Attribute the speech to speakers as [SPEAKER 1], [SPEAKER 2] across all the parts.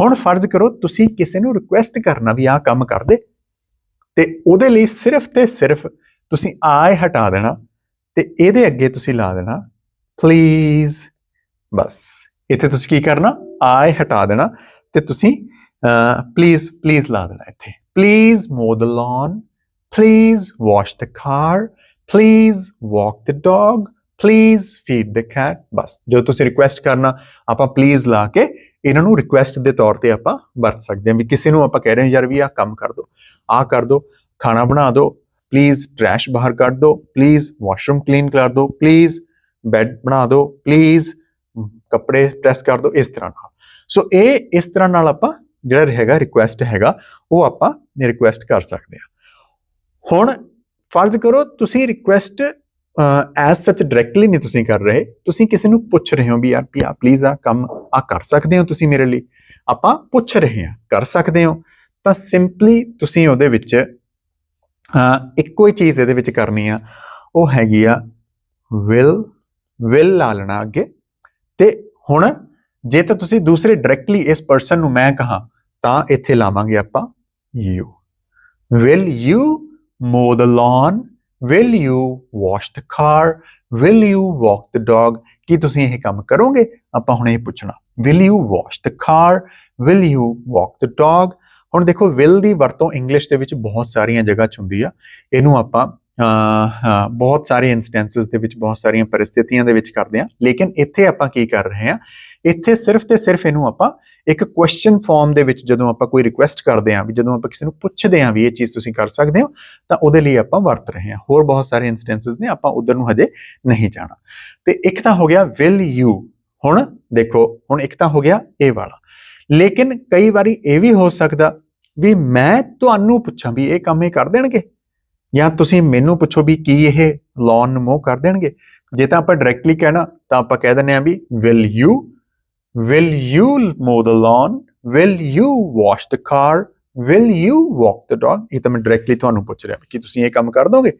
[SPEAKER 1] ਹੁਣ ਫਰਜ਼ ਕਰੋ ਤੁਸੀਂ ਕਿਸੇ ਨੂੰ ਰਿਕੁਐਸਟ ਕਰਨਾ ਵੀ ਆਹ ਕੰਮ ਕਰ ਦੇ। ਤੇ ਉਹਦੇ ਲਈ ਸਿਰਫ ਤੇ ਸਿਰਫ ਤੁਸੀਂ ਆਏ ਹਟਾ ਦੇਣਾ ਤੇ ਇਹਦੇ ਅੱਗੇ ਤੁਸੀਂ ਲਾ ਦੇਣਾ ਪਲੀਜ਼ ਬਸ। ਇੱਥੇ ਤੁਸੀਂ ਕੀ ਕਰਨਾ? ਆਏ ਹਟਾ ਦੇਣਾ ਤੇ ਤੁਸੀਂ ਪਲੀਜ਼ ਪਲੀਜ਼ ਲਾ ਦੇਣਾ ਇੱਥੇ। Please mow the lawn please wash the car please walk the dog please feed the cat ਬਸ। ਜੋ ਤੁਸੀਂ ਰਿਕੁਐਸਟ ਕਰਨਾ, ਆਪਾਂ ਪਲੀਜ਼ ਲਾ ਕੇ ਇਹਨਾਂ ਨੂੰ ਰਿਕੁਐਸਟ ਦੇ ਤੌਰ ਤੇ ਆਪਾਂ ਵਰਤ ਸਕਦੇ ਹਾਂ ਵੀ ਕਿਸੇ ਨੂੰ ਆਪਾਂ ਕਹਿ ਰਹੇ ਹਾਂ, ਯਾਰ ਵੀ ਆਹ ਕੰਮ ਕਰ ਦਿਓ ਆਹ ਕਰ ਦਿਓ ਖਾਣਾ ਬਣਾ ਦਿਓ ਪਲੀਜ਼ ਟਰੈਸ਼ ਬਾਹਰ ਕੱਢ ਦਿਓ ਪਲੀਜ਼ ਵਾਸ਼ਰੂਮ ਕਲੀਨ ਕਰ ਦਿਓ ਪਲੀਜ਼ ਬੈੱਡ ਬਣਾ ਦਿਓ ਪਲੀਜ਼ ਕੱਪੜੇ ਪ੍ਰੈਸ ਕਰ ਦਿਓ ਇਸ ਤਰ੍ਹਾਂ ਨਾਲ। ਸੋ ਇਹ ਇਸ ਤਰ੍ਹਾਂ ਨਾਲ ਆਪਾਂ ਜਿਹੜਾ ਹੈਗਾ ਰਿਕੁਐਸਟ ਹੈਗਾ, ਉਹ ਆਪਾਂ ਰਿਕੁਐਸਟ ਕਰ ਸਕਦੇ ਹਾਂ। ਹੁਣ ਫਰਜ਼ ਕਰੋ ਤੁਸੀਂ ਰਿਕੁਐਸਟ ਐਸ ਸੱਚ ਡਾਇਰੈਕਟਲੀ ਨਹੀਂ ਤੁਸੀਂ ਕਰ ਰਹੇ। ਤੁਸੀਂ ਕਿਸੇ ਨੂੰ ਪੁੱਛ ਰਹੇ ਹੋ ਵੀ ਯਾਰ ਵੀ ਆ ਪਲੀਜ਼ ਆ ਕੰਮ ਆ ਕਰ ਸਕਦੇ ਹੋ ਤੁਸੀਂ ਮੇਰੇ ਲਈ। ਆਪਾਂ ਪੁੱਛ ਰਹੇ ਹਾਂ, ਕਰ ਸਕਦੇ ਹੋ। ਤਾਂ ਸਿੰਪਲੀ ਤੁਸੀਂ ਉਹਦੇ ਵਿੱਚ ਇੱਕੋ ਹੀ ਚੀਜ਼ ਇਹਦੇ ਵਿੱਚ ਕਰਨੀ ਆ। ਉਹ ਹੈਗੀ ਆ ਵਿਲ ਵਿਲ ਲਾ ਲੈਣਾ ਅੱਗੇ। ਤੇ ਹੁਣ ਜੇ ਤਾਂ ਤੁਸੀਂ ਦੂਸਰੇ ਡਾਇਰੈਕਟਲੀ ਇਸ ਪਰਸਨ ਨੂੰ ਮੈਂ ਕਹਾ, ਤਾਂ ਇੱਥੇ ਲਾਵਾਂਗੇ ਆਪਾਂ you will you mow the lawn will you wash the car? Will you walk the dog? ਕੀ ਤੁਸੀਂ ਇਹ ਕੰਮ ਕਰੋਗੇ? ਆਪਾਂ ਹੁਣ ਇਹ ਪੁੱਛਣਾ। Will you wash the car? Will you walk the dog? ਹੁਣ ਦੇਖੋ, will ਦੀ ਵਰਤੋਂ ਇੰਗਲਿਸ਼ ਦੇ ਵਿੱਚ ਬਹੁਤ ਸਾਰੀਆਂ ਜਗ੍ਹਾ 'ਚ ਹੁੰਦੀ ਆ। ਇਹਨੂੰ ਆਪਾਂ ਬਹੁਤ ਸਾਰੇ ਇਨਸਟੈਂਸਸ ਦੇ ਵਿੱਚ, ਬਹੁਤ ਸਾਰੀਆਂ ਪਰਿਸਥਿਤੀਆਂ ਦੇ ਵਿੱਚ ਕਰਦੇ ਆ। ਲੇਕਿਨ ਇੱਥੇ ਆਪਾਂ ਕੀ ਕਰ ਰਹੇ ਆ? ਇੱਥੇ ਸਿਰਫ ਤੇ ਸਿਰਫ ਇਹਨੂੰ ਆਪਾਂ ਇੱਕ ਕੁਐਸਚਨ ਫਾਰਮ ਦੇ ਵਿੱਚ ਜਦੋਂ ਆਪਾਂ ਕੋਈ ਰਿਕੁਐਸਟ ਕਰਦੇ ਆ ਵੀ ਜਦੋਂ ਆਪਾਂ ਕਿਸੇ ਨੂੰ ਪੁੱਛਦੇ ਆ ਵੀ ਇਹ ਚੀਜ਼ ਤੁਸੀਂ ਕਰ ਸਕਦੇ ਹੋ, ਤਾਂ ਉਹਦੇ ਲਈ ਆਪਾਂ ਵਰਤ ਰਹੇ ਹਾਂ। ਹੋਰ ਬਹੁਤ ਸਾਰੇ ਇਨਸਟੈਂਸਸ ਨੇ, ਆਪਾਂ ਉਧਰ ਨੂੰ ਹਜੇ ਨਹੀਂ ਜਾਣਾ। ਤੇ ਇੱਕ ਤਾਂ ਹੋ ਗਿਆ ਵਿਲ ਯੂ ਹੁਣ ਦੇਖੋ, ਹੁਣ ਇੱਕ ਤਾਂ ਹੋ ਗਿਆ, ਇਹ ਵਾਲਾ। ਲੇਕਿਨ ਕਈ ਵਾਰੀ ਇਹ ਵੀ ਹੋ ਸਕਦਾ ਵੀ ਮੈਂ ਤੁਹਾਨੂੰ ਪੁੱਛਾਂ ਵੀ ਇਹ ਕੰਮ ਇਹ ਕਰ ਦੇਣਗੇ? ਜਾਂ ਤੁਸੀਂ ਮੈਨੂੰ ਪੁੱਛੋ ਵੀ ਕੀ ਇਹ ਲੋਨ ਨੂੰ ਮੋਹ ਕਰ ਦੇਣਗੇ? ਜੇ ਤਾਂ ਆਪਾਂ ਡਾਇਰੈਕਟਲੀ ਕਹਿਣਾ, ਤਾਂ ਆਪਾਂ ਕਹਿ ਦਿੰਦੇ ਆ ਵੀ will you will you mow the lawn will you wash the car will you walk the dog ਇਹ ਤਾਂ ਮੈਂ ਡਾਇਰੈਕਟਲੀ ਤੁਹਾਨੂੰ ਪੁੱਛ ਰਿਹਾ ਕਿ ਤੁਸੀਂ ਇਹ ਕੰਮ ਕਰ ਦੋਗੇ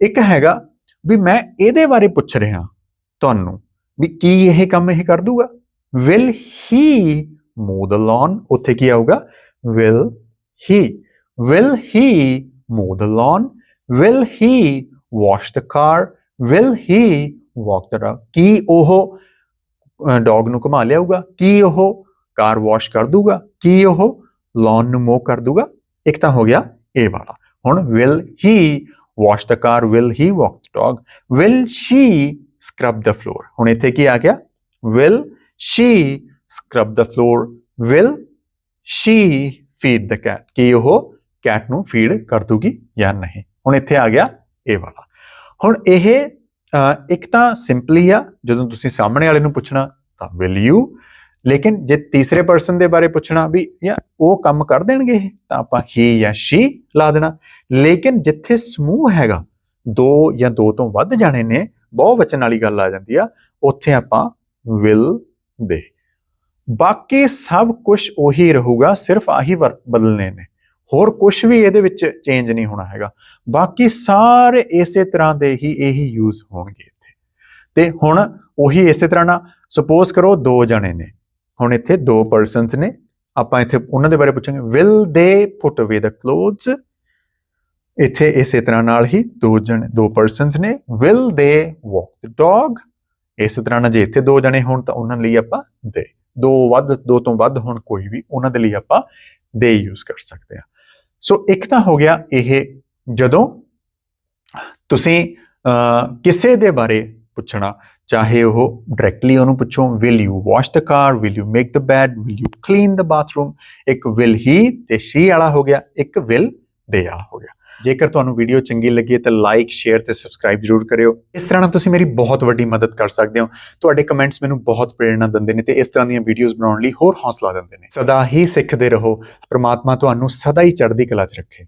[SPEAKER 1] ਇੱਕ ਹੈਗਾ ਵੀ ਮੈਂ ਇਹਦੇ ਬਾਰੇ ਪੁੱਛ ਰਿਹਾ ਤੁਹਾਨੂੰ ਵੀ ਕੀ ਇਹ ਕੰਮ ਇਹ ਕਰ ਦੂਗਾ will he mow the lawn ਉੱਥੇ ਕੀ ਆਊਗਾ will he will he mow the lawn will he wash the car will he walk the dog ਕੀ ਉਹ ਡੌਗ ਨੂੰ ਘੁਮਾ ਲਿਆਊਗਾ ਕੀ ਉਹ ਕਾਰ ਵਾਸ਼ ਕਰ ਦੂਗਾ ਕੀ ਉਹ ਲੌਨ ਨੂੰ ਮੋ ਕਰ ਦੂਗਾ ਇੱਕ ਤਾਂ ਹੋ ਗਿਆ ਇਹ ਵਾਲਾ ਹੁਣ will he wash the car will he walk the dog will she scrub the floor ਹੁਣ ਇੱਥੇ ਕੀ ਆ ਗਿਆ will she scrub the floor will she feed the cat ਕੀ ਉਹ ਕੈਟ ਨੂੰ ਫੀਡ ਕਰ ਦੂਗੀ ਜਾਂ ਨਹੀਂ ਹੁਣ ਇੱਥੇ ਆ ਗਿਆ ਇਹ ਵਾਲਾ ਹੁਣ ਇਹ ਅਹ ਇੱਕ ਤਾਂ ਸਿੰਪਲੀ ਆ, ਜਦੋਂ ਤੁਸੀਂ ਸਾਹਮਣੇ ਵਾਲੇ ਨੂੰ ਪੁੱਛਣਾ ਤਾਂ ਵਿਲ ਯੂ ਲੇਕਿਨ ਜੇ ਤੀਸਰੇ ਪਰਸਨ ਦੇ ਬਾਰੇ ਪੁੱਛਣਾ ਵੀ ਯਾ ਉਹ ਕੰਮ ਕਰ ਦੇਣਗੇ ਇਹ, ਤਾਂ ਆਪਾਂ ਹੀ ਜਾਂ ਸ਼ੀ ਲਾ ਦੇਣਾ। ਲੇਕਿਨ ਜਿੱਥੇ ਸਮੂਹ ਹੈਗਾ, ਦੋ ਜਾਂ ਦੋ ਤੋਂ ਵੱਧ ਜਾਣੇ ਨੇ ਬਹੁ ਵਚਨ ਵਾਲੀ ਗੱਲ ਆ ਜਾਂਦੀ ਆ, ਉੱਥੇ ਆਪਾਂ ਵਿਲ ਦੇ। ਬਾਕੀ ਸਭ ਕੁਝ ਉਹੀ ਰਹੂਗਾ, ਸਿਰਫ ਆਹੀ ਵਰਤ ਬਦਲਨੇ ਨੇ। ਹੋਰ ਕੁਝ ਵੀ ਇਹਦੇ ਵਿੱਚ ਚੇਂਜ ਨਹੀਂ ਹੋਣਾ ਹੈਗਾ। ਬਾਕੀ ਸਾਰੇ ਇਸੇ ਤਰ੍ਹਾਂ ਦੇ ਹੀ ਇਹੀ ਯੂਜ਼ ਹੋਣਗੇ ਇੱਥੇ। ਤੇ ਹੁਣ ਉਹੀ ਇਸੇ ਤਰ੍ਹਾਂ ਨਾਲ ਸਪੋਜ਼ ਕਰੋ ਦੋ ਜਣੇ ਨੇ। ਹੁਣ ਇੱਥੇ ਦੋ ਪਰਸਨਸ ਨੇ। ਆਪਾਂ ਇੱਥੇ ਉਹਨਾਂ ਦੇ ਬਾਰੇ ਪੁੱਛਾਂਗੇ। ਵਿਲ ਦੇ ਪੁੱਟ ਅਵੇ ਦ ਕਲੋਥਸ ਇੱਥੇ ਇਸੇ ਤਰ੍ਹਾਂ ਨਾਲ ਹੀ ਦੋ ਜਣੇ, ਦੋ ਪਰਸਨਸ ਨੇ। ਵਿਲ ਦੇ ਵਾਕ ਦ ਡੌਗ ਇਸੇ ਤਰ੍ਹਾਂ ਨਾਲ ਜੇ ਇੱਥੇ ਦੋ ਜਣੇ ਹੋਣ ਤਾਂ ਉਹਨਾਂ ਲਈ ਆਪਾਂ ਦੇ। ਦੋ ਵੱਧ, ਦੋ ਤੋਂ ਵੱਧ ਹੋਣ ਕੋਈ ਵੀ, ਉਹਨਾਂ ਦੇ ਲਈ ਆਪਾਂ ਦੇ ਯੂਜ਼ ਕਰ ਸਕਦੇ ਹਾਂ। ਸੋ ਇੱਕ ਤਾਂ ਹੋ ਗਿਆ ਇਹ ਜਦੋਂ ਤੁਸੀਂ ਅਹ, ਕਿਸੇ ਦੇ ਬਾਰੇ ਪੁੱਛਣਾ ਚਾਹੇ ਉਹ ਡਾਇਰੈਕਟਲੀ ਉਹਨੂੰ ਪੁੱਛੋ will you wash the car will you make the bed will you clean the bathroom ਇੱਕ ਵਿਲ ਹੀ ਤੇ ਸ਼ੀ ਵਾਲਾ ਹੋ ਗਿਆ ਇੱਕ ਵਿਲ ਦੇ ਵਾਲਾ ਹੋ ਗਿਆ। ਜੇਕਰ ਤੁਹਾਨੂੰ ਵੀਡੀਓ ਚੰਗੀ ਲੱਗੀ ਤਾਂ ਲਾਈਕ ਸ਼ੇਅਰ ਤੇ ਸਬਸਕ੍ਰਾਈਬ ਜ਼ਰੂਰ ਕਰਿਓ। ਇਸ ਤਰ੍ਹਾਂ ਨਾਲ ਤੁਸੀਂ ਮੇਰੀ ਬਹੁਤ ਵੱਡੀ ਮਦਦ ਕਰ ਸਕਦੇ ਹੋ। ਤੁਹਾਡੇ ਕਮੈਂਟਸ ਮੈਨੂੰ ਬਹੁਤ ਪ੍ਰੇਰਣਾ ਦਿੰਦੇ ਨੇ ਤੇ ਇਸ ਤਰ੍ਹਾਂ ਦੀਆਂ ਵੀਡੀਓਜ਼ ਬਣਾਉਣ ਲਈ ਹੋਰ ਹੌਸਲਾ ਦਿੰਦੇ ਨੇ। ਸਦਾ ਹੀ ਸਿੱਖਦੇ ਰਹੋ। ਪ੍ਰਮਾਤਮਾ ਤੁਹਾਨੂੰ ਸਦਾ ਹੀ ਚੜ੍ਹਦੀ ਕਲਾ 'ਚ ਰੱਖੇ।